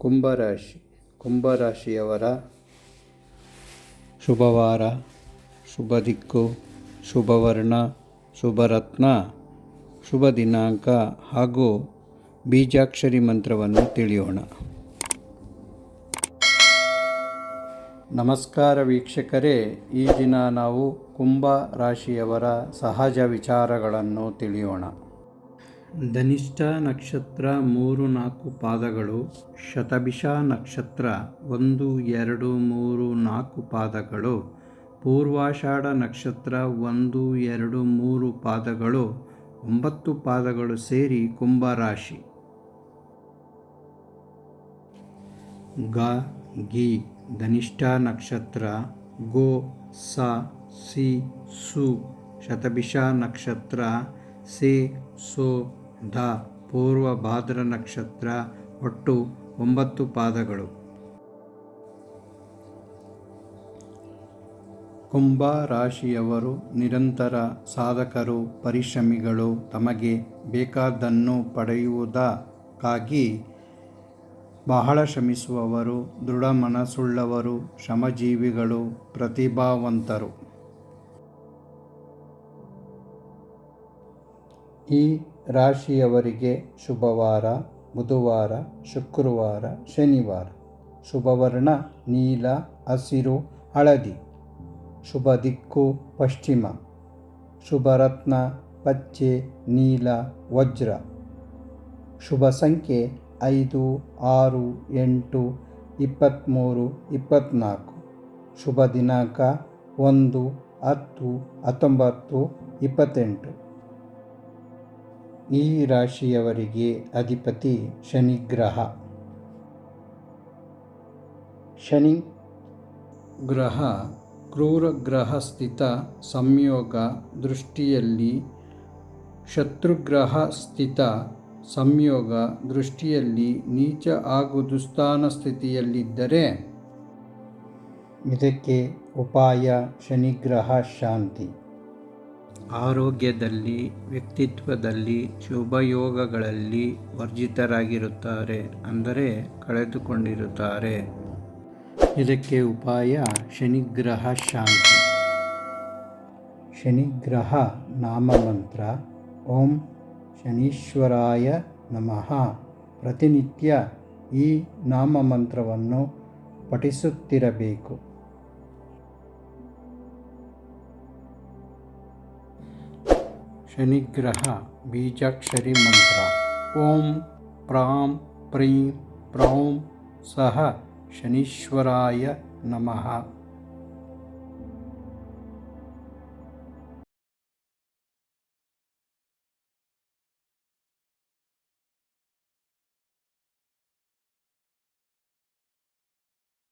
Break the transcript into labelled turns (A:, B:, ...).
A: ಕುಂಭರಾಶಿ, ಕುಂಭರಾಶಿಯವರ ಶುಭವಾರ ಶುಭ ದಿಕ್ಕು ಶುಭವರ್ಣ, ಶುಭರತ್ನ ಶುಭ ದಿನಾಂಕ ಹಾಗೂ ಬೀಜಾಕ್ಷರಿ ಮಂತ್ರವನ್ನು ತಿಳಿಯೋಣ. ನಮಸ್ಕಾರ ವೀಕ್ಷಕರೇ, ಈ ದಿನ ನಾವು ಕುಂಭ ರಾಶಿಯವರ ಸಹಜ ವಿಚಾರಗಳನ್ನು ತಿಳಿಯೋಣ. ಧನಿಷ್ಠ ನಕ್ಷತ್ರ ಮೂರು ನಾಲ್ಕು ಪಾದಗಳು, ಶತಭಿಷ ನಕ್ಷತ್ರ ಒಂದು, ಎರಡು, ಮೂರು, ನಾಲ್ಕು ಪಾದಗಳು, ಪೂರ್ವಾಷಾಢ ನಕ್ಷತ್ರ ಒಂದು, ಎರಡು, ಮೂರು ಪಾದಗಳು, ಒಂಬತ್ತು ಪಾದಗಳು ಸೇರಿ ಕುಂಭರಾಶಿ. ಗ, ಗಿ, ಧನಿಷ್ಠ ನಕ್ಷತ್ರ, ಗೋ, ಸ, ಸಿ, ಸು, ಶತಭಿಷ ನಕ್ಷತ್ರ, ಸೆ, ಸೋ ಧ ಪೂರ್ವ ಭಾದ್ರ ನಕ್ಷತ್ರ ಒಟ್ಟು ಒಂಬತ್ತು ಪಾದಗಳು. ಕುಂಭ ರಾಶಿಯವರು ನಿರಂತರ ಸಾಧಕರು, ಪರಿಶ್ರಮಿಗಳು ತಮಗೆ ಬೇಕಾದ್ದನ್ನು ಪಡೆಯುವುದಕ್ಕಾಗಿ ಬಹಳ ಶ್ರಮಿಸುವವರು, ದೃಢ ಮನಸ್ಸುಳ್ಳವರು, ಶ್ರಮಜೀವಿಗಳು, ಪ್ರತಿಭಾವಂತರು. ಈ ರಾಶಿಯವರಿಗೆ ಶುಭವಾರ, ಬುಧವಾರ, ಶುಕ್ರವಾರ, ಶನಿವಾರ. ಶುಭವರ್ಣ, ನೀಲ, ಹಸಿರು, ಹಳದಿ. ಶುಭ ದಿಕ್ಕು, ಪಶ್ಚಿಮ. ಶುಭರತ್ನ ಪಚ್ಚೆ, ನೀಲ, ವಜ್ರ. ಶುಭ ಸಂಖ್ಯೆ ಐದು, ಆರು, ಎಂಟು ಇಪ್ಪತ್ತ್ಮೂರು ಇಪ್ಪತ್ತ್ನಾಲ್ಕು ಶುಭ ದಿನಾಂಕ ಒಂದು, ಹತ್ತು, ಹತ್ತೊಂಬತ್ತು, ಇಪ್ಪತ್ತೆಂಟು. ಈ ರಾಶಿಯವರಿಗೆ ಅಧಿಪತಿ ಶನಿಗ್ರಹ. ಶನಿ ಗ್ರಹ ಕ್ರೂರ ಗ್ರಹ ಸ್ಥಿತ ಸಂಯೋಗ ದೃಷ್ಟಿಯಲ್ಲಿ ಶತ್ರುಗ್ರಹ ಸ್ಥಿತ ಸಂಯೋಗ ದೃಷ್ಟಿಯಲ್ಲಿ ನೀಚ ಹಾಗೂ ದುಸ್ಥಾನ ಸ್ಥಿತಿಯಲ್ಲಿದ್ದರೆ ಇದಕ್ಕೆ ಉಪಾಯ ಶನಿಗ್ರಹ ಶಾಂತಿ. ಆರೋಗ್ಯದಲ್ಲಿ, ವ್ಯಕ್ತಿತ್ವದಲ್ಲಿ, ಶುಭಯೋಗಗಳಲ್ಲಿ ವರ್ಜಿತರಾಗಿರುತ್ತಾರೆ ಅಂದರೆ ಕಳೆದುಕೊಂಡಿರುತ್ತಾರೆ. ಇದಕ್ಕೆ ಉಪಾಯ ಶನಿಗ್ರಹ ಶಾಂತಿ. ಶನಿಗ್ರಹ ನಾಮಮಂತ್ರ. ಓಂ ಶನೀಶ್ವರಾಯ ನಮಃ. ಪ್ರತಿನಿತ್ಯ ಈ ನಾಮಮಂತ್ರವನ್ನು ಪಠಿಸುತ್ತಿರಬೇಕು. शनिग्रह शनिग्रहबीजाक्षरीमन्त्रा ॐ प्रां प्रीं प्रौं सः शनीश्वराय नमः।